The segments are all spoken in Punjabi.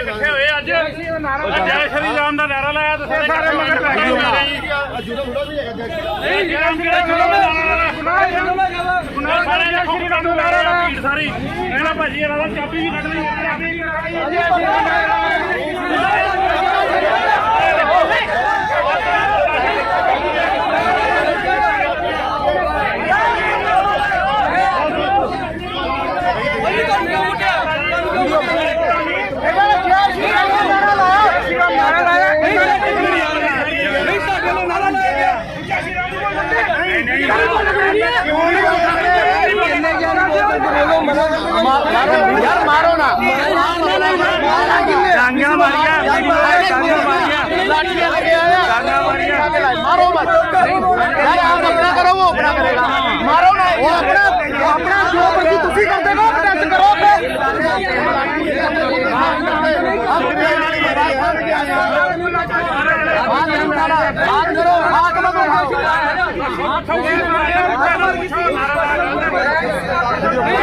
ਇਕੱਠੇ ਹੋਏ ਅੱਜ ਜੈ ਸ਼੍ਰੀ ਰਾਮ ਦਾ ਨਾਰਾ ਲਾਇਆ ਤੇ ਸਾਰੇ ਸਾਰੇ ਮਗਰ ਪੈ ਗਏ ਨਹੀਂ ਰਾਮ ਕਿਹੜਾ ਚਲੋ ਸੁਣਾ ਸਾਰੇ ਜੈ ਸ਼੍ਰੀ ਰਾਮ ਦਾ ਨਾਰਾ ਲਾਇਆ ਭੀੜ ਸਾਰੀ ਕਹਿੰਦਾ ਭਾਜੀ ਇਹਨਾਂ ਦਾ ਚਾਬੀ ਵੀ ਕੱਢ ਲਈ ਚਾਬੀ ਵੀ ਕੱਢ ਯਾਰ ਮਾਰੋ ਨਾ ਡਾਂਗਾਂ ਮਾਰੀਆਂ ਡਾਂਗਾਂ ਮਾਰੀਆਂ ਲਾਠੀਆਂ ਲੈ ਕੇ ਆਇਆ ਡਾਂਗਾਂ ਮਾਰੀਆਂ ਮਾਰੋ ਮਤ ਯਾਰ ਆਪ ਆਪਣਾ ਆਪਣਾ ਕਰੇਗਾ। ਮਾਰੋ ਨਾ ਉਹ ਆਪਣਾ ਉਹ ਆਪਣਾ ਜੋ ਮਰਜ਼ੀ ਤੁਸੀਂ ਕਰਦੇ ਹੋ? ਪ੍ਰੋਟੈਸਟ ਕਰੋ ਬਾਤ ਕਰੋ ਹਾਕ ਮਗੋ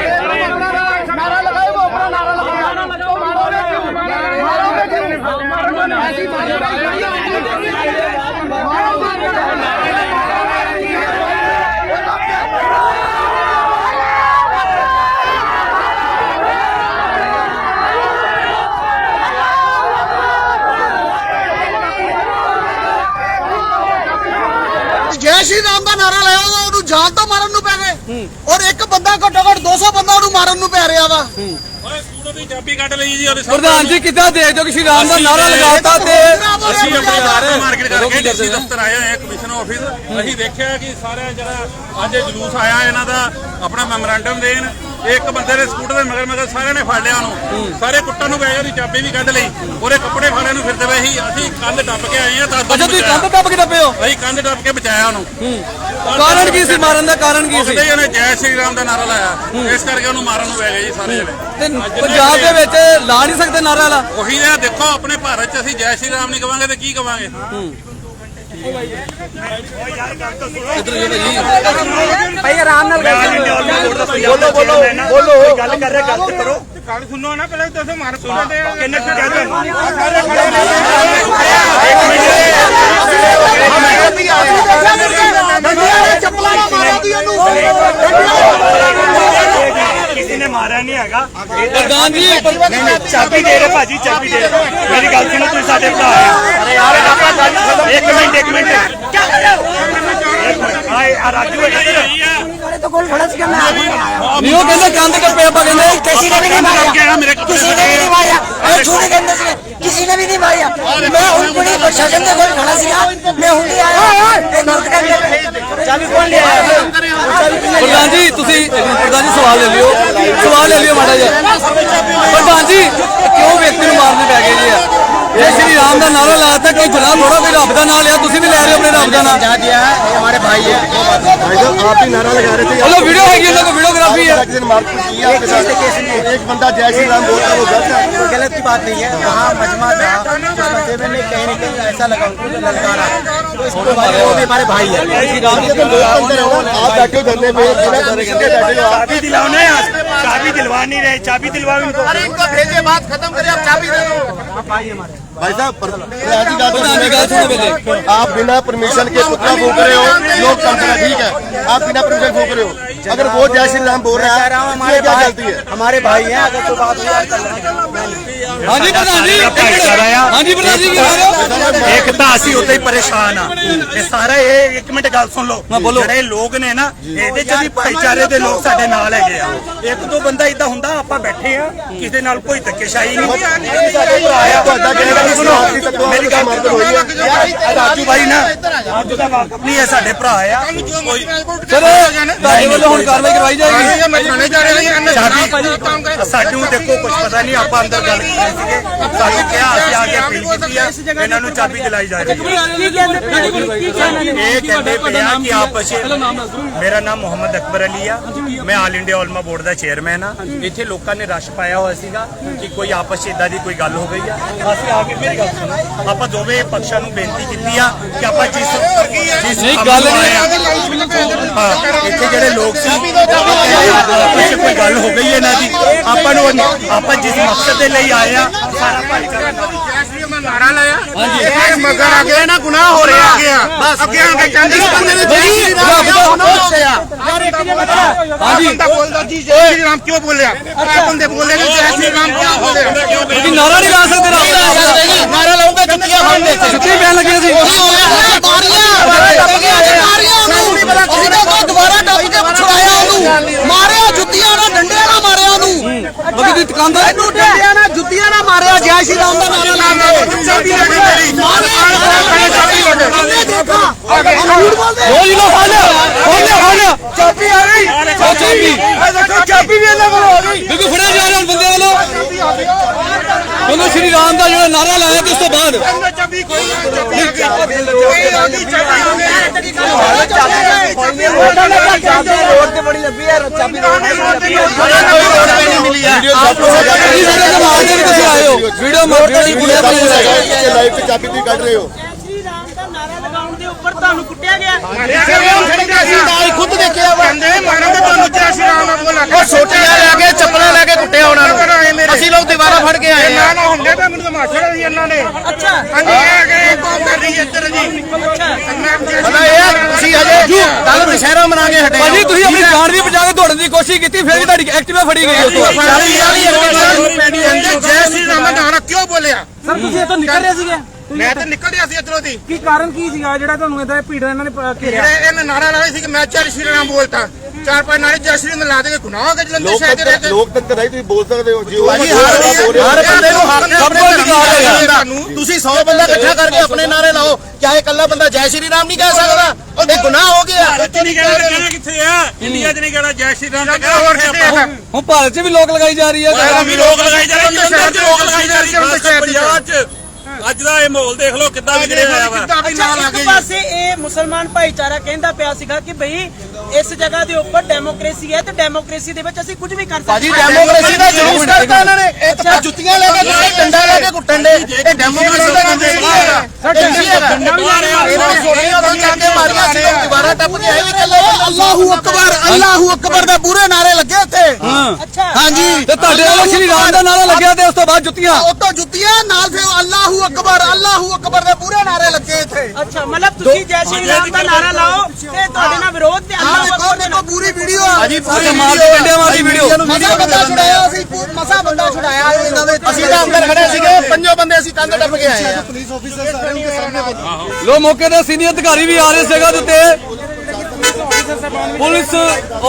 ਨਾਰਾ ਲਗਾਓ ਆਪਣਾ ਨਾਰਾ ਲਗਾਓ ਮਾਰੋਗੇ ਕਿਉਂ ਮਾਰੋਗੇ ਕਿਉਂ ਮਾਰੋਗੇ ਐਸੀ ਜੈ ਸ਼੍ਰੀ ਰਾਮ ਦਾ ਨਾਰਾ ਲਾਇਆ ਉਹਦਾ ਉਹਨੂੰ ਜਾਨ ਤੋਂ ਮਾਰਨ ਨੂੰ ਪੈ ਗਏ। ਔਰ ਇੱਕ ਬੰਦਾ ਘੱਟੋ ਘੱਟ 200 ਬੰਦਾ ਉਹਨੂੰ ਮਾਰਨ ਨੂੰ ਪੈ ਰਿਹਾ ਵਾ। ਓਏ ਸਕੂਟਰ ਦੀ ਚਾਬੀ ਕੱਢ ਲਈ ਜੀ ਉਹਦੇ ਪ੍ਰਧਾਨ ਜੀ ਕਿੱਦਾਂ ਦੇਖਦੇ ਹੋ ਕਿ ਸ਼੍ਰੀ ਰਾਮ ਦਾ ਨਾਰਾ ਲਗਾਤਾ ਤੇ ਅਸੀਂ ਆਪਣੇ ਮਾਰਕੀਟ ਕਰਕੇ ਡੀਸੀ ਦਫ਼ਤਰ ਆਏ ਹੋਏ ਆ ਕਮਿਸ਼ਨ ਆਫਿਸ। ਅਸੀਂ ਦੇਖਿਆ ਕਿ ਸਾਰਾ ਜਿਹੜਾ ਅੱਜ ਇਹ ਜਲੂਸ ਆਇਆ ਇਹਨਾਂ ਦਾ ਆਪਣਾ ਮੈਮੋਰੰਡਮ ਦੇਣ। ਇੱਕ ਬੰਦੇ ਦੇ ਸਕੂਟਰ ਦੇ ਮਗਰ ਮਗਰ ਸਾਰਿਆਂ ਨੇ ਫੜ ਲਿਆ ਉਹਨੂੰ। ਸਾਰੇ ਕੁੱਟਾਂ ਨੂੰ ਗਏ ਉਹਦੀ ਚਾਬੀ ਵੀ ਕੱਢ ਲਈ। ਉਹਦੇ ਕੱਪੜੇ ਫਾੜੇ ਨੂੰ ਫਿਰਦੇ ਪਏ ਸੀ। ਅਸੀਂ ਕੰਧ ਟੱਪ ਕੇ ਆਏ ਆ ਤਾਂ ਅੱਛਾ ਤੁਸੀਂ ਕੰਧ ਟੱਪ ਕੇ ਟੱਪੇ ਹੋ? ਅਸੀਂ ਕੰਧ ਟੱਪ ਕੇ ਬਚਾਇਆ ਉਹਨੂੰ। ਕਾਰਨ ਕੀ ਸੀ? ਮਾਰਨ ਦਾ ਕਾਰਨ ਕੀ ਸੀ? ਉਹਨੇ ਜੈ ਸ਼੍ਰੀ ਰਾਮ ਦਾ ਨਾਰਾ ਲਾਇਆ। ਇਸ ਕਰਕੇ ਉਹਨੂੰ ਮਾਰਨ ਨੂੰ ਪੈ ਗਏ ਜੀ ਸਾਰੇ ਜਣੇ। ਤੇ ਪੰਜਾਬ ਦੇ ਵਿੱਚ ਲਾ ਨਹੀਂ ਸਕਦੇ ਨਾਰਾ ਵਾਲਾ? ਉਹੀ ਤਾਂ ਦੇਖੋ ਆਪਣੇ ਭਾਰਤ 'ਚ ਅਸੀਂ ਜੈ ਸ਼੍ਰੀ ਰਾਮ ਨਹੀਂ ਕਵਾਂਗੇ ਤੇ ਕੀ ਕਵਾਂਗੇ? ਬੋਲੋ ਬੋਲੋ ਬੋਲੋ। ਗੱਲ ਕਰ ਰਿਹਾ ਗੱਲ ਕਰੋ। ਗੱਲ ਸੁਣੋ ਨਾ ਪਹਿਲਾਂ ਤੁਸੀਂ ਮਾਰ ਸੁਣੋ। ਤੇ ਕਿੰਨੇ ਕੁ ਕਹਿ ਦੋ ਚੱਪਲਾਂ ਨਾਲ ਮਾਰਿਆ ਤੀ ਉਹਨੂੰ ਮਾਰਿਆ ਨਹੀਂ ਹੈਗਾ ਪ੍ਰਧਾਨ ਜੀ ਨਹੀਂ ਨਹੀਂ ਚਾਬੀ ਦੇ ਰਹੇ ਭਾਜੀ ਚਾਬੀ ਦੇ ਰਹੇ ਮੇਰੀ ਗੱਲ ਸੁਣੋ ਤੁਸੀਂ ਸਾਡੇ ਭਰਾ ਆ ਅਰੇ ਯਾਰ ਇੱਕ ਮਿੰਟ ਇੱਕ ਮਿੰਟ ਕੀ ਕਰ ਰਹੇ ਹੋ ਆਏ ਆ ਰਾਜੂ ਹੈਗਾ ਇੱਧਰ। ਨਹੀਂ ਉਹ ਕਹਿੰਦੇ ਕੰਧ ਟੱਪੇ ਆਪਾਂ ਕਹਿੰਦੇ किसी ने भी नहीं मारा किसी ने भी नहीं मारा अरे झूठे कहने से किसी ने भी नहीं मारा मैं हूँ पुलिस प्रशासन के कोल खड़ा सीगा मैं हूँ नहीं आया ये नर्क के अंदर चाबी कौन ले आया ਪ੍ਰਧਾਨ ਜੀ, ਤੁਸੀਂ ਪ੍ਰਧਾਨ ਜੀ ਸਵਾਲ ਲੈ ਲਿਓ। ਸਵਾਲ ਲੈ ਲਿਓ ਮਾੜਾ ਜਿਹਾ। ਪ੍ਰਧਾਨ ਜੀ, ਕਿਉਂ ਵਿਅਕਤੀ ਨੂੰ ਮਾਰਨੇ ਪੈ ਗਏ ਜੀ? ਆ ਇਹ ਸ਼੍ਰੀ ਰਾਮ ਦਾ ਨਾਰਾ ਲਾਤਾ ਕੋਈ ਗੁਨਾਹ ਥੋੜਾ ਕੋਈ ਰੱਬ ਦਾ ਨਾਮ ਲਿਆ ਤੁਸੀਂ ਵੀ ਲੈ ਰਹੇ ਹੋ ਆਪਣੇ ਰੱਬ ਦਾ ਨਾਮ दिया है ये हमारे भाई है भाई साहब आप भी नारा लगा रहे थे ਚਲੋ ਵੀਡੀਓ ਹੈਗੀ ਇਹਨਾਂ ਕੋਲ ਵੀਡੀਓਗ੍ਰਾਫੀ ਹੈ एक दिन मारपीट की है आपके साथ एक बंदा जय श्री राम बोलता है वो गलत है तो गलत की बात नहीं है वहाँ मजमा था उस मजमे में कहीं ना कहीं ऐसा लगा उनको जो ललकारा तो इसको मारे वो भी हमारे भाई है ये तो लोग अंदर हो आप बैठे हो धरने पे बिना permission के बैठे हो आप चाबी दिलाओ ना यार चाबी दिलवा नहीं रहे चाबी दिलवाओ इनको इनको भेजे बात खत्म करिए आप चाबी दे दो भाई साहब पर- ऐसी बात प्रधान जी गलत सुनो पहले आप बिना परमिशन के पुतला फूक रहे हो लोग समझना ठीक है आप बिना परमिशन फूक रहे हो अगर वो जय श्री राम बोल रहा है हमारे इसमें क्या भाई गलती है हमारे भाई हैं अगर कोई बात हुई यार कर लेंगे ਹਾਂਜੀ ਪ੍ਰਧਾਨ ਜੀ ਇੱਕ ਭਾਈਚਾਰਾ ਆ। ਮਿੰਟ। ਹਾਂਜੀ ਪ੍ਰਧਾਨ ਜੀ ਕੀ ਕਹਿ ਰਹੇ ਹੋ ਇੱਕ ਤਾਂ ਅਸੀਂ ਉੱਤੇ ਹੀ ਪਰੇਸ਼ਾਨ ਆ ਇਹ ਸਾਰਾ ਇਹ ਇੱਕ ਮਿੰਟ ਗੱਲ ਸੁਣ ਲਓ ਜਿਹੜੇ ਲੋਕ ਨੇ ਨਾ ਇਹਦੇ ਚ ਵੀ ਭਾਈਚਾਰੇ ਦੇ ਲੋਕ ਸਾਡੇ ਨਾਲ ਹੈਗੇ ਆ ਇੱਕ ਦੋ ਬੰਦਾ ਇਦਾਂ ਹੁੰਦਾ ਆਪਾਂ ਬੈਠੇ ਆ ਕਿਸੇ ਨਾਲ ਕੋਈ ਧੱਕੇਸ਼ਾਹੀ ਨਹੀਂ ਸਾਡੇ ਭਰਾ ਆ ਤੁਹਾਡਾ ਕਹਿਣਾ ਕਿ ਸੁਣੋ, ਮੇਰੀ ਗੱਲ ਮਰਦ ਹੋਈ ਹੈ। ਰਾਜੂ ਭਾਈ ਨਾ ਰਾਜੂ ਦਾ ਵਾਕਫ ਨਹੀਂ ਹੈ ਸਾਡੇ ਭਰਾ ਆ ਕੋਈ ਸਰ ਤੁਹਾਡੇ ਵੱਲੋਂ ਹੁਣ ਕਾਰਵਾਈ ਕਰਵਾਈ ਜਾਏਗੀ ਮੈਂ ਥਾਣੇ ਜਾ ਰਿਹਾ ਚਾਬੀ ਸਾਨੂੰ ਦੇਖੋ ਕੁਝ ਪਤਾ ਨਹੀਂ ਆਪਾਂ ਅੰਦਰ ਗੱਲ ਸੀਗੇ। ਸਾਨੂੰ ਕਿਹਾ ਅਸੀਂ ਆ ਕੇ ਅਪੀਲ ਕੀਤੀ ਆ ਇਹਨਾਂ ਨੂੰ ਚਾਬੀ ਦਿਲਾਈ ਜਾ ਰਹੀ ਹੈ। ਇਹ ਕਹਿੰਦੇ ਪਏ ਆ ਕਿ ਆਪਸ ਵਿੱਚ ਮੇਰਾ ਨਾਮ ਮੁਹੰਮਦ ਅਕਬਰ ਅਲੀ ਆ। ਮੈਂ ਆਲ ਇੰਡੀਆ ਉਲਮਾ ਬੋਰਡ ਦਾ ਚੇਅਰਮੈਨ ਆ। ਇੱਥੇ ਲੋਕਾਂ ਨੇ ਰਸ਼ ਪਾਇਆ ਹੋਇਆ ਸੀਗਾ ਕਿ ਕੋਈ ਆਪਸ ਵਿੱਚ ਇਦਾਂ ਦੀ ਕੋਈ ਗੱਲ ਹੋ ਗਈ ਆ। ਅਸੀਂ ਆ ਕੇ ਮੇਰੀ ਗੱਲ ਸੁਣੋ। ਆਪਾਂ ਦੋਵੇਂ ਪੱਖਾਂ ਨੂੰ ਬੇਨਤੀ ਕੀਤੀ ਆ ਕਿ ਆਪਾਂ ਜਿਸ ਜਿਸ ਨਹੀਂ, ਗੱਲ ਨੂੰ ਨਹੀਂ। ਇੱਥੇ ਜਿਹੜੇ ਲੋਕ ਸੀ ਆਪਸ ਵਿੱਚ ਕੋਈ ਗੱਲ ਹੋ ਗਈ ਇਹਨਾਂ ਦੀ। ਕਰਾਂਗੇ ਆਪਾਂ ਜਿਸ ਮਕਸਦ ਦੇ ਲਈ ਆਏ ਆ ਨਾਰਾ ਲਾਇਆ ਇਹ ਮਗਰ ਆ ਗਏ ਨਾ ਗੁਨਾਹ ਹੋ ਰਿਹਾ ਬਸ। ਅੱਗੇ ਆ ਕੇ ਕਹਿੰਦੇ ਬੰਦੇ ਨੇ ਜੈ ਸ਼੍ਰੀ ਰਾਮ ਹਾਂਜੀ। ਬੰਦਾ ਬੋਲਦਾ ਜੀ ਜੈ ਸ਼੍ਰੀ ਰਾਮ ਕਿਉਂ ਬੋਲਿਆ? ਆ ਬੰਦੇ ਬੋਲੇ ਨੇ ਜੈ ਸ਼੍ਰੀ ਰਾਮ ਕਿਉਂ ਬੋਲਿਆ? ਤੁਸੀਂ ਨਾਰਾ ਨਹੀਂ ਲਾ ਸਕਦੇ ਰਾਮ ਦਾ ਮਾਰਾ ਲਾਉਂਗਾ ਜੁੱਤੀਆਂ ਖਾਂਦੇ ਜੁੱਤੀ ਪੈਣ ਲੱਗੇ ਸੀ। ਮਾਰਿਆ ਜੁੱਤੀਆਂ ਨਾਲ ਡੰਡਿਆਂ ਨਾਲ ਮਾਰਿਆ ਉਹਨੂੰ। ਬਾਕੀ ਤੁਸੀਂ ਦੁਕਾਨਦਾਰ ਇਹਨੂੰ ਡੰਡਿਆਂ ਨਾਲ ਜੁੱਤੀਆਂ ਨਾਲ ਮਾਰਿਆ ਜੈ ਸ਼੍ਰੀ ਰਾਮ ਦਾ ਨਾਰਾ ਲਾ ਕੇ ਚਾਬੀ ਲੈ ਕੇ ਮੇਰੀ। ਚਾਬੀ ਲੈ ਕੇ ਦੇਖਾ। ਝੂਠ ਬੋਲਦੇ ਕਿਲੋ ਫੜ ਲਿਆ ਫੜ ਫੜ ਲਿਆ ਚਾਬੀ ਆ ਗਈ ਉਹ ਚਾਬੀ। ਇਹ ਦੇਖੋ ਚਾਬੀ ਵੀ ਇਹਨਾਂ ਕੋਲ ਹੋ ਗਈ। ਬਿਲਕੁਲ ਫੜਿਆ ਜਾ ਰਿਹਾ ਬੰਦੇ ਵੱਲੋਂ। ਉਹਨੇ ਸ਼੍ਰੀ ਰਾਮ ਦਾ ਜਿਹੜਾ ਨਾਰਾ ਲਾਇਆ ਤੇ ਉਸ ਤੋਂ ਬਾਅਦ ਵੀਡੀਓ ਮਾਰਕੀਟ ਦੀ ਕੱਢ ਰਹੇ ਹੋ ਰਾਮ ਦਾ ਨਾਰਾ ਲਗਾਉਣ ਦੇ ਉੱਪਰ ਤੁਹਾਨੂੰ ਕੁੱਟਿਆ ਗਿਆ ਅਸੀਂ ਤਾਂ ਖੁਦ ਦੇਖਿਆ ਵਾ ਮਾਰਨ ਦੇ ਤੁਹਾਨੂੰ ਚਾਸ਼ੀ ਰਾਮ ਨਾਲ ਛੋਟੇ ਆ ਕੇ ਲੋਕ ਦੁਬਾਰਾ ਫੜ ਕੇ ਆਏ ਨਾ ਨਾ ਹੁੰਦੇ ਤਾਂ ਮੈਨੂੰ ਤਾਂ ਮਾਛੜਾ ਸੀ ਇਹਨਾਂ ਨੇ। ਅੱਛਾ। ਹਾਂਜੀ ਇਹ ਕੌਮ ਕਰ ਰਹੀ ਹੈ ਇੱਧਰ ਜੀ। ਮਤਲਬ ਇਹ ਤੁਸੀਂ ਹਜੇ ਕੱਲ ਦੁਸ਼ਹਿਰਾ ਮਨਾ ਕੇ ਹਟੇ ਭਾਜੀ ਤੁਸੀਂ ਆਪਣੀ ਜਾਨ ਵੀ ਬਚਾ ਕੇ ਦੌੜਨ ਦੀ ਕੋਸ਼ਿਸ਼ ਕੀਤੀ ਫਿਰ ਵੀ ਤੁਹਾਡੀ ਐਕਟਿਵਾ ਫੜੀ ਗਈ ਉਸ ਤੋਂ ਜੈ ਸ਼੍ਰੀ ਰਾਮ ਦਾ ਨਾਰਾ ਕਿਉਂ ਬੋਲਿਆ? ਸਰ ਤੁਸੀਂ ਇੱਥੋਂ ਨਿਕਲ ਰਹੇ ਸੀਗੇ? ਮੈਂ ਤਾਂ ਨਿਕਲ ਰਿਹਾ ਸੀ ਇੱਧਰੋਂ ਦੀ। ਕੀ ਕਾਰਨ ਕੀ ਸੀਗਾ ਜਿਹੜਾ ਤੁਹਾਨੂੰ ਇਦਾਂ ਭੀੜ ਇਹਨਾਂ ਨੇ ਘੇਰਿਆ? ਇਹਨੇ ਨਾਰਾ ਲਾਇਆ ਸੀ ਕਿ ਮੈਂ ਜੈ ਸ਼੍ਰੀ ਰਾਮ ਬੋਲਤਾ। ਚਾਰ ਪੰਜ ਨਾਰੇ ਜੈ ਸ਼੍ਰੀ ਰਾਮ ਲਾ ਦੇ ਕੇ ਗੁਨਾਹ ਹੋ ਗਿਆ ਜਲੰਧਰ ਸ਼ਹਿਰ ਦੇ ਵਿੱਚ ਲੋਕ ਤੱਕ ਨਹੀਂ ਤੁਸੀਂ ਬੋਲ ਸਕਦੇ ਹੋ ਜੀ ਭਾਜੀ ਹਰ ਹਰ ਬੰਦੇ ਨੂੰ ਹੱਕ ਹੈ ਆਪਣੇ ਸਭ ਦਾ ਹੈ। ਤੁਹਾਨੂੰ ਤੁਸੀਂ 100 ਬੰਦਾ ਇਕੱਠਾ ਕਰਕੇ ਆਪਣੇ ਨਾਰੇ ਲਾਓ ਚਾਹੇ ਇਕੱਲਾ ਬੰਦਾ ਜੈ ਸ਼੍ਰੀ ਰਾਮ ਨਹੀਂ ਕਹਿ ਸਕਦਾ। ਇਹ ਗੁਨਾਹ ਹੋ ਗਿਆ। ਇੱਥੇ ਨਹੀਂ ਕਹਿਣਾ ਕਿੱਥੇ ਆ? ਇੰਡੀਆ 'ਚ ਨਹੀਂ ਕਹਿਣਾ ਜੈ ਸ਼੍ਰੀ ਰਾਮ ਦਾ ਕਹਿਣਾ ਹੋਰ ਕਿੱਥੇ ਆ? ਹੁਣ ਭਾਰਤ 'ਚ ਵੀ ਲੋਕ ਲਗਾਈ ਜਾ ਰਹੀ ਹੈ। ਵੀ ਲੋਕ ਲਗਾਈ ਜਾ ਰਹੇ ਜਲੰਧਰ 'ਚ ਲੋਕ ਲਗਾਈ ਜਾ ਰਹੇ ਪੰਜਾਬ 'ਚ। ਅੱਜ ਦਾ ਇਹ ਮਾਹੌਲ ਦੇਖ ਲਓ ਕਿੱਦਾਂ ਵਿਗੜਿਆ ਹੋਇਆ ਵਾ। ਕਿੱਦਾਂ ਵੀ ਨਾਲ ਆ ਇੱਕ ਪਾਸੇ ਇਹ ਮੁਸਲਮਾਨ ਭਾਈਚਾਰਾ ਕਹਿੰਦਾ ਪਿਆ ਸੀਗਾ ਕਿ ਭਈ ਇਸ ਜਗ੍ਹਾ ਦੇ ਉੱਪਰ ਡੈਮੋਕ੍ਰੇਸੀ ਹੈ ਤੇ ਡੈਮੋਕ੍ਰੇਸੀ ਦੇ ਵਿੱਚ ਅਸੀਂ ਕੁਝ ਵੀ ਕਰ ਸਕਦੇ ਭਾਜੀ ਡੈਮੋਕ੍ਰੇਸੀ ਦਾ ਜਲੂਸ ਕਰਤਾ ਇਹਨਾਂ ਨੇ। ਇਹ ਤਾਂ ਜੁੱਤੀਆਂ ਲੈ ਕੇ ਕੁੱਟੇ ਡੰਡਾ ਲੈ ਕੇ ਕੁੱਟਣ ਦੇ। ਇਹ ਡੈਮੋਕ੍ਰੇਸੀ ਦਾ ਨਾਮ ਨਹੀਂ ਹੈਗਾ ਇਹ ਨਹੀਂ ਹੈਗਾ ਇਹਨਾਂ ਨੇ ਛੋਟੀਆਂ ਉਦੋਂ ਜਾਂਦੇ ਮਾਰੀਆਂ ਸੀ ਲੋਕ ਦੁਬਾਰਾ ਟੱਪ ਕੇ ਅੱਲਾਹੂ ਅਕਬਰ ਅੱਲਾਹੂ ਅਕਬਰ ਦੇ ਪੂਰੇ ਨਾਰੇ ਲੱਗੇ ਉੱਥੇ ਅੱਛਾ। ਹਾਂਜੀ। ਤੇ ਤੁਹਾਡੇ ਵੱਲੋਂ ਸ਼੍ਰੀ ਰਾਮ ਦਾ ਨਾਰਾ ਲੱਗਿਆ ਤੇ ਉਸ ਤੋਂ ਬਾਅਦ ਜੁੱਤੀਆਂ? ਉਤੋਂ ਜੁੱਤੀਆਂ ਨਾਲ ਫਿਰ ਅੱਲਾਹੂ ਅਕਬਰ ਅੱਲਾਹੂ ਅਕਬਰ ਦੇ ਪੂਰੇ ਨਾਰੇ ਲੱਗੇ ਇੱਥੇ। ਅੱਛਾ ਮਤਲਬ ਤੁਸੀਂ ਜੈ ਸ਼੍ਰੀ ਰਾਮ ਦਾ ਨਾਰਾ ਲਾਓ ਤੇ ਤੁਹਾਡੇ ਨਾਲ ਵਿਰੋਧ ਤੇ ਅੱਲਾਹ ਦੇਖੋ ਦੇਖੋ ਪੂਰੀ ਵੀਡੀਓ ਆ। ਅੱਛਾ, ਮਾਰ ਕੇ ਡੰਡਿਆਂ ਮਾਰ ਦੀ ਵੀਡੀਓ। ਮਸਾ ਬੰਦਾ ਛੁਡਾਇਆ ਅਸੀਂ ਮਸਾ ਬੰਦਾ ਛੁਡਾਇਆ ਇਹਨਾਂ ਦੇ ਅਸੀਂ ਤਾਂ ਅੰਦਰ ਖੜੇ ਸੀਗੇ ਪੰਜੋ ਬੰਦੇ ਅਸੀਂ ਕੰਧ ਟੱਪ ਕੇ ਆਏ ਆ। ਲੋ ਮੌਕੇ ਤੇ ਸੀਨੀਅਰ ਅਧਿਕਾਰੀ ਵੀ ਆ ਰਹੇ ਦੇ ਉੱਤੇ। ਪੁਲਿਸ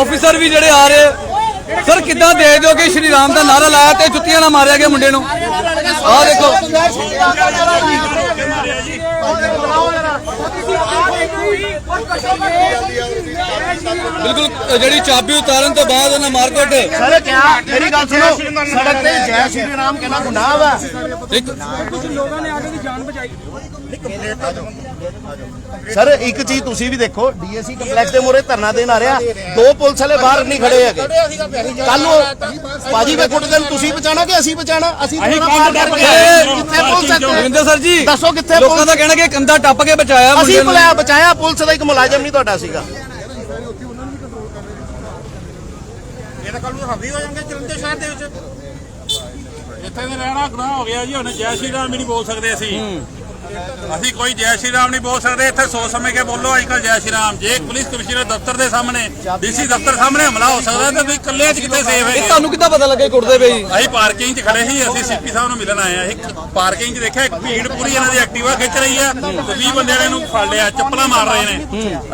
ਆਫੀਸਰ ਵੀ ਜਿਹੜੇ ਆ ਰਹੇ। ਸਰ ਕਿੱਦਾਂ ਦੇ ਦਿਓ ਕਿ ਸ਼੍ਰੀ ਰਾਮ ਦਾ ਨਾਰਾ ਲਾਇਆ ਤੇ ਜੁੱਤੀਆਂ ਨਾਲ ਮਾਰਿਆ ਗਿਆ ਮੁੰਡੇ ਨੂੰ? ਆਹ ਦੇਖੋ। ਬਿਲਕੁਲ ਜਿਹੜੀ ਚਾਬੀ ਉਤਾਰਨ ਤੋਂ ਬਾਅਦ ਉਹਨਾਂ ਮਾਰਕਟ ਸਰ ਕਿਆ? ਮੇਰੀ ਗੱਲ ਸੁਣੋ। ਸੜਕ ਤੇ ਜੈ ਸ਼੍ਰੀ ਰਾਮ ਕਹਿਣਾ ਗੁਨਾਹ ਵਾ। ਕੁਝ ਲੋਕਾਂ ਨੇ ਆ ਕੇ ਜਾਨ ਬਚਾਈ। ਸਰ ਇੱਕ ਚੀਜ਼ ਤੁਸੀਂ ਵੀ ਦੇਖੋ ਡੀਐਸਸੀ ਕੰਪਲੈਕਸ ਦੇ ਮੂਹਰੇ ਧਰਨਾ ਦੇਣ ਆ ਰਿਹਾ। ਦੋ ਪੁਲਿਸ ਵਾਲੇ ਬਾਹਰ ਨਹੀਂ ਖੜੇ ਹੈਗੇ। ਕੱਲ ਨੂੰ ਭਾਜੀ ਵੇ ਕੁੱਟ ਦਿਨ ਤੁਸੀਂ ਬਚਾਣਾ ਕਿ ਅਸੀਂ ਬਚਾਣਾ ਅਸੀਂ ਕਰਕੇ। ਕਿੱਥੇ ਪੁਲਿਸ ਹੈ ਰਵਿੰਦਰ ਸਰ ਜੀ ਦੱਸੋ ਕਿੱਥੇ ਲੋਕਾਂ ਪੁਲਿਸ ਦਾ ਕਹਿਣਾ ਕਿ ਕੰਧਾ ਟੱਪ ਕੇ ਬਚਾਇਆ ਅਸੀਂ ਬੁਲਾਇਆ ਬਚਾਇਆ ਪੁਲਿਸ ਦਾ ਇੱਕ ਮੁਲਾਜ਼ਮ ਨਹੀਂ ਤੁਹਾਡਾ ਸੀਗਾ। ਇਹ ਤਾਂ ਕੱਲ ਨੂੰ ਹਾਵੀ ਹੋ ਜਾਣਗੇ ਜਲੰਧਰ ਸ਼ਹਿਰ ਦੇ ਵਿੱਚ। ਇੱਥੇ ਦੇ ਰਹਿਣਾ ਗੁਨਾਹ ਹੋ ਗਿਆ ਜੀ ਹੁਣ ਜੈ ਸ਼੍ਰੀ ਰਾਮ ਵੀ ਨਹੀਂ ਬੋਲ ਸਕਦੇ ਅਸੀਂ। ਅਸੀਂ ਕੋਈ ਜੈ ਸ਼੍ਰੀ ਰਾਮ ਨਹੀਂ ਬੋਲ ਸਕਦੇ ਇੱਥੇ ਸੋਚ ਸਮਝ ਕੇ ਬੋਲੋ ਅੱਜ ਕੱਲ ਜੈ ਸ਼੍ਰੀ ਰਾਮ। ਜੇ ਪੁਲਿਸ ਕਮਿਸ਼ਨਰ ਦਫ਼ਤਰ ਦੇ ਸਾਹਮਣੇ ਡੀਸੀ ਦਫ਼ਤਰ ਸਾਹਮਣੇ ਹਮਲਾ ਹੋ ਸਕਦਾ ਤਾਂ ਤੁਸੀਂ ਇਕੱਲੇ ਚ ਕਿੱਥੇ ਸੇਫ ਇਹ ਹੈਗੇ ਤੁਹਾਨੂੰ ਕਿੱਦਾਂ ਪਤਾ ਲੱਗੇ ਕੁੱਟਦੇ ਪਈ ਅਸੀਂ ਪਾਰਕਿੰਗ 'ਚ ਖੜੇ ਸੀ ਅਸੀਂ ਸੀਪੀ ਸਾਹਿਬ ਨੂੰ ਮਿਲਣ ਆਏ ਆ ਇੱਕ ਪਾਰਕਿੰਗ 'ਚ ਦੇਖਿਆ ਇੱਕ ਭੀੜ ਪੂਰੀ ਇਹਨਾਂ ਦੀ ਐਕਟਿਵਾ ਖਿੱਚ ਰਹੀ ਆ ਤੇ 20 ਬੰਦਿਆਂ ਨੇ ਇਹਨੂੰ ਫੜ ਲਿਆ ਚੱਪਲਾਂ ਮਾਰ ਰਹੇ ਨੇ।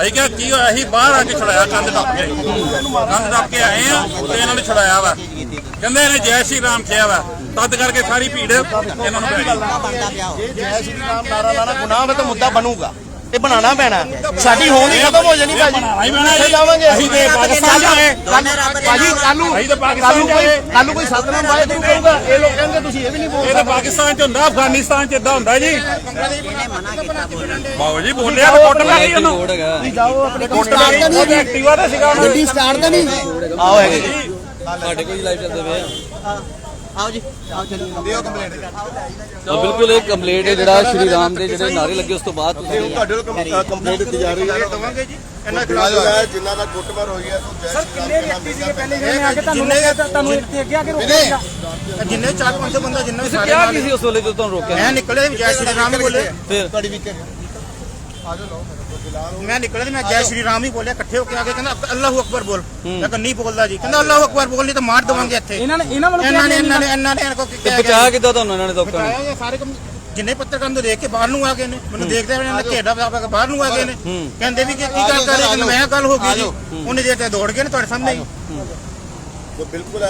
ਅਸੀਂ ਕਿਹਾ ਕੀ ਹੋਇਆ? ਅਸੀਂ ਬਾਹਰ ਆ ਕੇ ਛੁਡਾਇਆ ਕੰਧ ਟੱਪ ਕੇ। ਕੰਧ ਟੱਪ ਕੇ ਆਏ ਆ ਤੇ ਇਹਨਾਂ ਨੂੰ ਛੁਡਾਇਆ ਵਾ। ਕਹਿੰਦੇ ਇਹਨੇ ਜੈ ਸ਼੍ਰੀ ਰਾਮ ਕਿਹਾ ਵਾ। ਤਦ ਕਰਕੇ ਸਾਰੀ ਭੀੜ ਇਹਨਾਂ ਨੂੰ ਪੈ ਗਈ। ਜੈ ਸ਼੍ਰੀ ਰਾਮ ਨਾਰਾ ਲਾਣਾ ਗੁਨਾਹ ਹੈ ਤਾਂ ਮੁੱਦਾ ਬਣੂਗਾ। ਇਹ ਬਣਾਉਣਾ ਪੈਣਾ। ਸਾਡੀ ਹੋਂਦ ਹੀ ਖਤਮ ਹੋ ਜਾਣੀ ਭਾਜੀ। ਹੀ ਕਿੱਥੇ। ਜਾਵਾਂਗੇ। ਅਸੀਂ ਤੇ ਪਾਕਿਸਤਾਨ ਜਾਏ ਭਾਜੀ ਕੱਲੂ ਅਸੀਂ ਤਾਂ ਪਾਕਿਸਤਾਨ ਕੋਈ ਜਾਏ ਕੱਲੂ ਕੋਈ ਸਤਨਾਮ ਵਾਹਿਗੁਰੂ ਕਹੂਗਾ ਇਹ ਲੋਕ ਕਹਿੰਦੇ ਤੁਸੀਂ ਇਹ ਵੀ ਨਹੀਂ ਬੋਲ ਇਹ ਤਾਂ ਪਾਕਿਸਤਾਨ 'ਚ ਹੁੰਦਾ ਅਫਗਾਨਿਸਤਾਨ 'ਚ ਇਦਾਂ ਹੁੰਦਾ ਜੀ। ਬਾਬੂ ਜੀ ਬੋਲਿਆ ਤਾਂ ਕੁੱਟ ਲੱਗੀ ਉਹਨੂੰ। ਲੋੜ ਹੈਗਾ ਤੁਸੀਂ ਜਾਓ ਆਪਣੇ ਕੁੱਟ ਲੱਗੀ ਉਹ ਐਕਟਿਵਾ ਤੇ ਸੀਗਾ ਉਹਨਾਂ। ਗੱਡੀ ਸਟਾਰਟ ਤਾਂ ਨਹੀਂ। ਆਓ ਹੈਗੇ। ਜੀ ਸਾਡੇ ਕੋਈ ਲਾਈਵ ਚੱਲਦੇ ਪਏ ਆ। ਤਾਂ ਬਿਲਕੁਲ ਇਹ ਕੰਪਲੀਟ ਹੈ ਜਿਹੜਾ ਸ਼੍ਰੀ ਰਾਮ ਦੇ ਜਿਹੜੇ ਨਾਰੇ ਲੱਗੇ ਉਸ ਤੋਂ ਬਾਅਦ ਤੁਸੀਂ ਤੁਹਾਡੇ ਕੋਲ ਕੰਪਲੇਂਟ ਦਿੱਤੀ ਜਾ ਰਹੀ ਹੈ। ਦਵਾਂਗੇ ਜੀ। ਇਹਨਾਂ ਖਿਲਾਫ ਹੈ ਜਿਨ੍ਹਾਂ ਦਾ ਕੁੱਟਮਾਰ ਹੋਈ ਹੈ ਸਰ ਕਿੰਨੇ ਵਿਅਕਤੀ ਸੀਗੇ? ਪਹਿਲੇ ਤੁਹਾਨੂੰ ਇੱਥੇ ਅੱਗੇ ਆ ਕੇ ਰੋਕਿਆ ਜਿੰਨੇ 4-500 ਬੰਦਾ ਜਿੰਨੇ ਤੁਸੀਂ ਸਾਰੇ ਕਿਹਾ ਨਾਲ ਕੀ ਸੀ ਉਸ ਵੇਲੇ ਜਦੋਂ ਤੁਹਾਨੂੰ ਰੋਕਿਆ? ਮੈਂ ਨਿਕਲੇ ਜੈ ਸ਼੍ਰੀ ਰਾਮ ਹੀ ਬੋਲੇ। ਫਿਰ? ਤੁਹਾਡੀ ਵੀ ਕਿ ਮੈਂ ਨਿਕਲੇ ਤੇ ਮੈਂ ਜੈ ਸ਼੍ਰੀ ਰਾਮ ਹੀ ਬੋਲਿਆ ਇਕੱਠੇ ਹੋ ਕੇ ਆ ਕੇ ਕਹਿੰਦਾ ਅੱਲਾਹੂ ਅਕਬਰ ਬੋਲ। ਮੈਂ ਕਿਹਾ ਨਹੀਂ ਬੋਲਦਾ ਜੀ। ਕਹਿੰਦਾ ਅੱਲਾਹੂ ਅਕਬਰ ਬੋਲ ਨਹੀਂ ਤਾਂ ਮਾਰ ਦਵਾਂਗੇ ਇੱਥੇ। ਇਹਨਾਂ ਨੇ ਇਹਨਾਂ ਵੱਲੋਂ ਇਹਨਾਂ ਨੇ ਇਹਨਾਂ ਨੇ ਇਹਨਾਂ ਨੇ ਇਹਨਾਂ ਕੋ ਤੇ ਕਿਹਾ ਬਚਾਇਆ ਕਿੱਦਾਂ ਤੁਹਾਨੂੰ ਇਹਨਾਂ ਨੇ ਲੋਕਾਂ ਨੇ ਬਚਾਇਆ ਇਹ ਸਾਰੇ ਕੰਮ ਜਿੰਨੇ ਪੱਤਰਕਾਰ ਨੂੰ ਦੇਖ ਕੇ ਬਾਹਰ ਨੂੰ ਆ ਗਏ ਨੇ ਮੈਨੂੰ ਦੇਖਦੇ ਹੋਏ ਇਹਨਾਂ ਨੇ ਘੇੜਾ ਪਾ ਕੇ ਬਾਹਰ ਨੂੰ ਆ ਗਏ ਨੇ। ਕਹਿੰਦੇ ਵੀ ਕਿ ਕੀ ਗੱਲ ਕਰ ਰਹੇ ਮੈਂ ਗੱਲ ਹੋ ਗਈ ਜੀ। ਉਹਨੇ ਜੇ ਤੇ ਦੌੜ ਗਏ ਨੇ ਤੁਹਾਡੇ ਸਾਹਮਣੇ ਹੀ। ਤਾਂ ਬਿਲਕੁਲ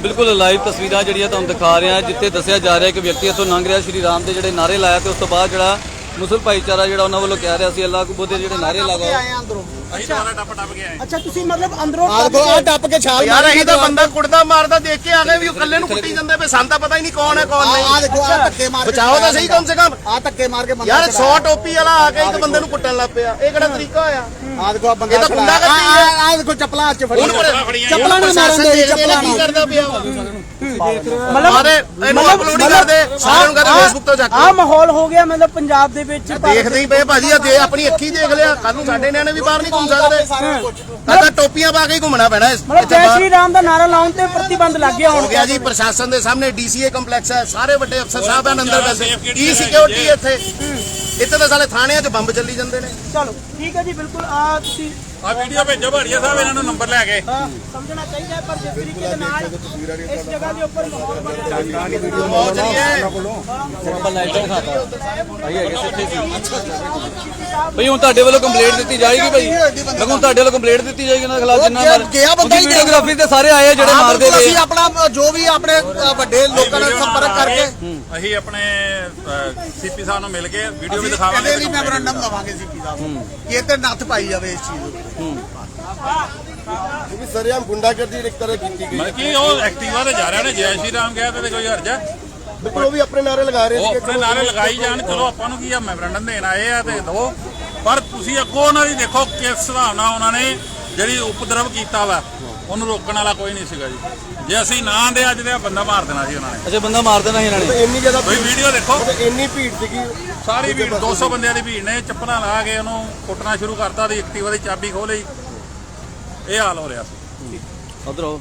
ਬਿਲਕੁਲ ਲਾਈਵ ਤਸਵੀਰਾਂ ਜਿਹੜੀਆਂ ਤੁਹਾਨੂੰ ਦਿਖਾ ਰਹੇ ਜਿੱਥੇ ਦੱਸਿਆ ਜਾ ਰਿਹਾ ਕਿ ਵਿਅਕਤੀ ਇੱਥੋਂ ਲੰਘ ਰਿਹਾ ਸ਼੍ਰੀ ਰਾਮ ਦੇ ਜਿਹੜੇ ਨਾਰੇ ਲਾਇਆ ਤੇ ਉਸ ਤੋਂ ਬਾਅਦ ਜਿਹੜਾ ਮੁਸਲ ਭਾਈਚਾਰਾ ਜਿਹੜਾ ਉਹਨਾਂ ਵੱਲੋਂ ਕਹਿ ਰਿਹਾ ਸੀ ਅੱਲਾਹ ਕਬੂਰ ਦੇ ਜਿਹੜੇ ਨਾਰੇ ਲਗਾਓ। ਆਏ ਆ ਅੰਦਰੋਂ। ਅਸੀਂ ਦੁਬਾਰਾ ਟੱਪ ਟੱਪ ਕੇ ਆਏ। ਅੱਛਾ ਤੁਸੀਂ ਮਤਲਬ ਅੰਦਰੋਂ ਆ ਦੇਖੋ ਆ ਟੱਪ ਕੇ ਛਾਲ ਯਾਰ ਅਸੀਂ ਤਾਂ ਬੰਦਾ ਕੁੱਟਦਾ ਮਾਰਦਾ ਦੇਖ ਕੇ ਆ ਗਏ ਵੀ ਉਹ ਇਕੱਲੇ ਨੂੰ ਕੁੱਟੀ ਜਾਂਦੇ ਪਏ ਸਾਨੂੰ ਤਾਂ ਪਤਾ ਹੀ ਨਹੀਂ ਕੌਣ ਹੈ ਕੌਣ ਨਹੀਂ। ਆ ਦੇਖੋ ਆ ਧੱਕੇ ਮਾਰ ਬਚਾਓ ਤਾਂ ਸਹੀ ਕਮ ਸੇ ਕਮ। ਆ ਧੱਕੇ ਮਾਰ ਕੇ ਬੰਦਾ ਯਾਰ 100 ਟੋਪੀ ਵਾਲਾ ਆ ਕੇ ਇੱਕ ਬੰਦੇ ਨੂੰ ਕੁੱਟਣ ਲੱਗ ਪਿਆ। ਇਹ ਕਿਹੜਾ ਤਰੀਕਾ ਹੋਇਆ? ਆ ਦੇਖੋ ਆ ਬੰਦਾ ਇਹ ਤਾਂ ਗੁੰਡਾਗਰਦੀ ਹੈ। ਆ ਆ ਦੇਖੋ ਚੱਪਲਾਂ ਹੱਥ ਚ ਫੜੀ ਹੁਣ ਚੱਪਲਾਂ ਨਾਲ ਮਾਰਨ ਦੇ ਚੱਪਲਾਂ ਕੀ ਨਾਲ। ਕਰਦਾ ਪਿਆ ਵਾ? ਮਤਲਬ ਸਾਰੇ ਇਹਨੂੰ ਅਪਲੋਡ ਹੀ ਕਰਦੇ ਸਾਰਿਆਂ ਨੂੰ ਕਹਿੰਦੇ ਫੇਸਬੁੱਕ ਤੋਂ ਚੱਕ ਆ ਮਾਹੌਲ ਹੋ ਗਿਆ ਮਤਲਬ ਪੰਜਾਬ ਦੇ ਵਿੱਚ ਦੇਖਦੇ ਹੀ ਪਏ ਭਾਜੀ ਆ ਦੇ ਆਪਣੀ ਅੱਖੀ ਦੇਖ ਲਿਆ। ਕੱਲ ਨੂੰ ਸਾਡੇ ਨਿਆਣੇ ਵੀ ਬਾਹਰ ਨਹੀਂ ਘੁੰਮ ਸਕਦੇ। ਤਾਂ ਟੋਪੀਆਂ ਪਾ ਕੇ ਹੀ ਘੁੰਮਣਾ ਪੈਣਾ ਇਸ ਮਤਲਬ ਇੱਥੇ ਜੈ ਬਾਹਰ। ਸ਼੍ਰੀ ਰਾਮ ਦਾ ਨਾਰਾ ਲਾਉਣ ਤੇ ਪ੍ਰਤੀਬੰਧ ਲੱਗ ਗਿਆ ਹੋ ਹੁਣ ਗਿਆ ਜੀ ਪ੍ਰਸ਼ਾਸਨ ਦੇ ਸਾਹਮਣੇ ਡੀਸੀਏ ਕੰਪਲੈਕਸ ਹੈ ਸਾਰੇ ਵੱਡੇ ਅਫਸਰ ਸਾਹਿਬ ਹਨ ਅੰਦਰ ਵੈਸੇ safety ਕੀ ਹੈ। ਸਿਕਿਉਰਿਟੀ ਇੱਥੇ? ਇੱਥੇ ਤਾਂ ਸਾਲੇ ਥਾਣਿਆਂ 'ਚ ਬੰਬ ਚੱਲੀ ਜਾਂਦੇ ਨੇ। ਚਲੋ ਠੀਕ ਹੈ ਜੀ ਬਿਲਕੁਲ ਆ ਤੁਸੀਂ ਆ ਵੀਡੀਓ ਭੇਜੋ ਭਾੜੀਆ ਸਾਹਿਬ ਇਹਨਾਂ ਨੂੰ ਨੰਬਰ ਲੈ ਕੇ। ਹਾਂ, ਸਮਝਣਾ ਚਾਹੀਦਾ ਹੈ ਪਰ ਜਿਸ ਤਰੀਕੇ ਦੇ ਨਾਲ ਇਸ ਜਗ੍ਹਾ ਦੇ ਉੱਪਰ ਮਾਹੌਲ ਬਣਿਆ ਸਿੱਧੇ ਸੀ ਭਈ ਹੁਣ ਤੁਹਾਡੇ ਵੱਲੋਂ ਕੰਪਲੇਂਟ ਦਿੱਤੀ ਜਾਏਗੀ ਭਈ? ਹੁਣ ਤੁਹਾਡੇ ਵੱਲੋਂ ਕੰਪਲੇਂਟ ਦਿੱਤੀ ਜਾਏਗੀ ਉਹਨਾਂ ਦੇ ਖਿਲਾਫ ਜਿੰਨਾ ਮਾਰ ਗਿਆ ਬੰਦਾ ਹੀ ਵੀਡੀਓਗ੍ਰਾਫੀ ਤੇ ਸਾਰੇ ਆਏ ਆ ਜਿਹੜੇ ਹਾਂ, ਮਾਰਦੇ ਬਿਲਕੁਲ ਪਏ ਅਸੀਂ ਆਪਣਾ ਜੋ ਵੀ ਆਪਣੇ ਅ, ਵੱਡੇ ਲੋਕਾਂ ਨਾਲ ਸੰਪਰਕ ਕਰਕੇ ਅਸੀਂ ਆਪਣੇ ਸੀਪੀ ਸਾਹਿਬ ਨੂੰ ਮਿਲ ਕੇ ਵੀਡੀਓ ਵੀ ਦਿਖਾਵਾਂਗੇ ਇਹਦੇ ਲਈ ਮੈਮੋਰੰਡਮ ਦਵਾਂਗੇ ਸੀਪੀ ਸਾਹਿਬ ਨੂੰ। ਕਿ ਇਹ ਤੇ ਨੱਥ ਪਾਈ ਜਾਵੇ ਇਸ ਚੀਜ਼ ਨੂੰ ਕਿਉਂਕਿ ਸਰੇਆਮ ਗੁੰਡਾਗਰਦੀ ਇੱਕ ਤਰ੍ਹਾਂ ਕੀਤੀ ਗਈ ਮਤਲਬ ਕਿ ਉਹ ਐਕਟਿਵਾ ਤੇ ਜਾ ਰਿਹਾ ਨੇ ਜੈ ਸ਼੍ਰੀ ਰਾਮ ਕਹਿ ਤੇ ਕੋਈ ਹਰਜ ਹੈ? ਬਿਲਕੁਲ ਉਹ ਵੀ ਆਪਣੇ ਨਾਰੇ ਲਗਾ ਰਹੇ ਉਹ ਸੀ ਆਪਣੇ ਨਾਰੇ ਲਗਾਈ ਜਾਣ ਚਲੋ ਆਪਾਂ ਨੂੰ ਕੀ ਆ ਮੈਮੋਰੰਡਮ ਦੇਣ ਆਏ ਆ ਤੇ ਦੋ। ਪਰ ਤੁਸੀਂ ਅੱਗੋਂ ਉਹਨਾਂ ਦੀ ਦੇਖੋ ਕਿਸ ਹਿਸਾਬ ਨਾਲ ਉਹਨਾਂ ਨੇ ਜਿਹੜੀ ਉਪਦਰਵ ਕੀਤਾ ਵਾ। ਉਹਨੂੰ ਰੋਕਣ ਵਾਲਾ ਕੋਈ ਨਹੀਂ ਸੀਗਾ ਜੀ। ਜੇ ਅਸੀਂ ਨਾ ਦੇ ਅੱਜ ਤੇ ਬੰਦਾ ਮਾਰ ਦੇਣਾ ਸੀ ਉਹਨਾਂ ਨੇ। ਅੱਛਾ ਬੰਦਾ ਮਾਰ ਦੇਣਾ ਸੀ ਇਹਨਾਂ ਨੇ? ਇੰਨੀ ਜ਼ਿਆਦਾ ਕੋਈ ਵੀਡੀਓ ਦੇਖੋ। ਇੰਨੀ ਭੀੜ ਸੀਗੀ। ਸਾਰੀ ਭੀੜ 200 ਬੰਦਿਆਂ ਦੀ ਭੀੜ ਨੇ ਚੱਪਲਾਂ ਲਾ ਕੇ ਉਹਨੂੰ ਕੁੱਟਣਾ ਸ਼ੁਰੂ ਕਰਤਾ ਤੇ ਐਕਟਿਵਾ ਦੀ ਚਾਬੀ ਖੋਹ ਲਈ। ਇਹ ਹਾਲ ਹੋ ਰਿਹਾ ਸੀ। ਉਧਰ ਆਓ